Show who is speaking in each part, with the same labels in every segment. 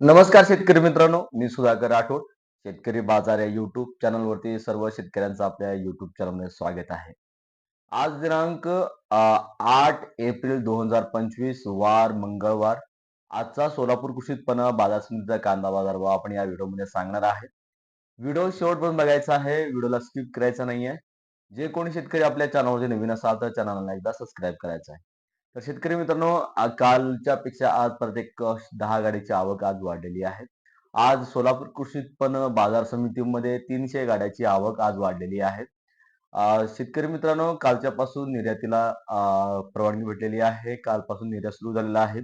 Speaker 1: नमस्कार शेतकरी मित्रांनो मी सुधाकर राठोड. शेतकरी बाजार या युट्यूब चॅनलवरती सर्व शेतकऱ्यांचं आपल्या युट्यूब चॅनलमध्ये स्वागत आहे. आज दिनांक आठ एप्रिल दोन हजार पंचवीस वार मंगळवार. आजचा सोलापूर कृषी उत्पन्न बाजार समितीचा कांदा बाजार भाव आपण या व्हिडिओमध्ये सांगणार आहे. व्हिडिओ शेवटपर्यंत बघायचा आहे व्हिडिओला स्किप करायचा नाहीये. जे कोणी शेतकरी आपल्या चॅनलवरती नवीन असाल तर चॅनलला एकदा सबस्क्राईब करायचं आहे. तर शेतकरी मित्रांनो कालच्या पेक्षा आज प्रत्येक दहा गाडीची आवक आज वाढलेली आहे. आज सोलापूर कृषी उत्पन्न बाजार समितीमध्ये तीनशे गाड्याची आवक आज वाढलेली आहे. शेतकरी मित्रांनो कालच्यापासून निर्यातीला परवानगी भेटलेली आहे. कालपासून निर्यात सुरू झालेला आहे.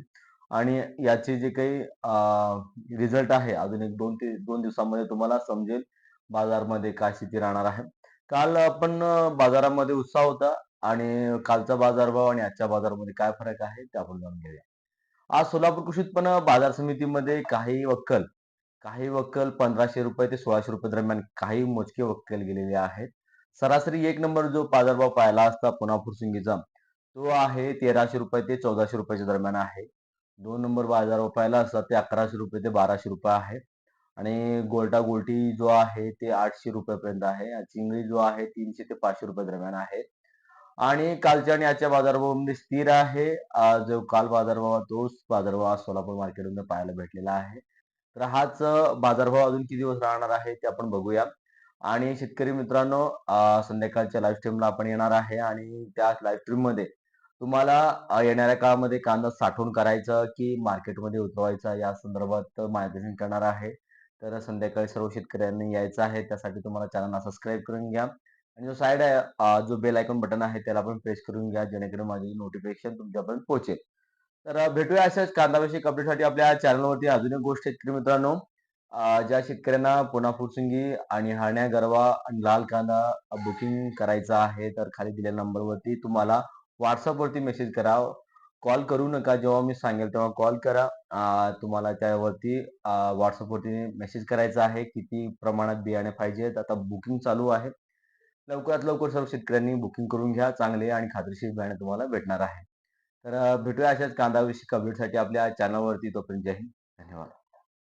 Speaker 1: आणि याचे जे काही रिझल्ट आहे अजून एक दोन ते दोन दिवसामध्ये तुम्हाला समजेल बाजारमध्ये काय स्थिती राहणार आहे. काल आपण बाजारामध्ये उत्साह होता. आणि कालचा बाजारभाव आणि आजच्या बाजारामध्ये काय फरक आहे ते आपण जाणून घेऊया. आज सोलापूर कृषी उत्पन्न बाजार समितीमध्ये काही वक्कल काही वक्कल पंधराशे रुपये ते सोळाशे रुपये दरम्यान काही मोजके वक्कल गेलेले आहेत. सरासरी एक नंबर जो बाजारभाव पाहिला असता पुन्हा सिंगीचा तो आहे तेराशे रुपये ते चौदाशे रुपयाच्या दरम्यान आहे. दोन नंबर बाजारभाव पाहिला असता ते अकराशे रुपये ते बाराशे रुपये आहे. आणि गोल्टा गोल्टी जो आहे ते आठशे रुपयापर्यंत आहे. चिंगळी जो आहे तीनशे ते पाचशे रुपये दरम्यान आहे. आणि कालच्या आणि आजच्या बाजारभावामध्ये स्थिर आहे. जो काल बाजारभाव तोच बाजारभाव आज सोलापूर मार्केटमध्ये पाहायला भेटलेला आहे. तर हाच बाजारभाव अजून किती दिवस राहणार आहे ते आपण बघूया. आणि शेतकरी मित्रांनो संध्याकाळच्या लाईव्ह स्ट्रीमला आपण येणार आहे आणि त्या लाईव्ह स्ट्रीममध्ये तुम्हाला येणाऱ्या काळामध्ये कांदा साठवून करायचा की मार्केटमध्ये उतरवायचा या संदर्भात मार्गदर्शन करणार आहे. तर संध्याकाळी सर्व शेतकऱ्यांनी यायचं आहे त्यासाठी तुम्हाला चॅनलला सबस्क्राईब करून घ्या. आणि जो साईड आहे जो बेल आयकॉन बटन आहे त्याला पण प्रेस करून घ्या जेणेकरून माझी नोटिफिकेशन तुमच्यापर्यंत पोहोचेल. तर भेटूया अशाच कांदाविषयक अपडेटसाठी आपल्या चॅनलवरती अजून एक गोष्ट शेतकरी मित्रांनो ज्या शेतकऱ्यांना पुन्हा फुरसिंगी आणि हाण्या गरवा आणि लाल कांदा बुकिंग करायचा आहे तर खाली दिलेल्या नंबरवरती तुम्हाला व्हॉट्सअपवरती मेसेज करा. कॉल करू नका जेव्हा मी सांगेल तेव्हा कॉल करा. तुम्हाला त्यावरती व्हॉट्सअपवरती मेसेज करायचा आहे किती प्रमाणात बियाणे पाहिजेत. आता बुकिंग चालू आहे. लवकरात लवकर सर्व शेतकऱ्यांनी बुकिंग करून घ्या चांगले आणि खात्रीशीर बियाणे तुम्हाला भेटणार आहे. तर भेटूया अशाच कांदा विषयक अपडेटसाठी आपल्या चॅनलवरती तोपर्यंत जय हिंद. धन्यवाद.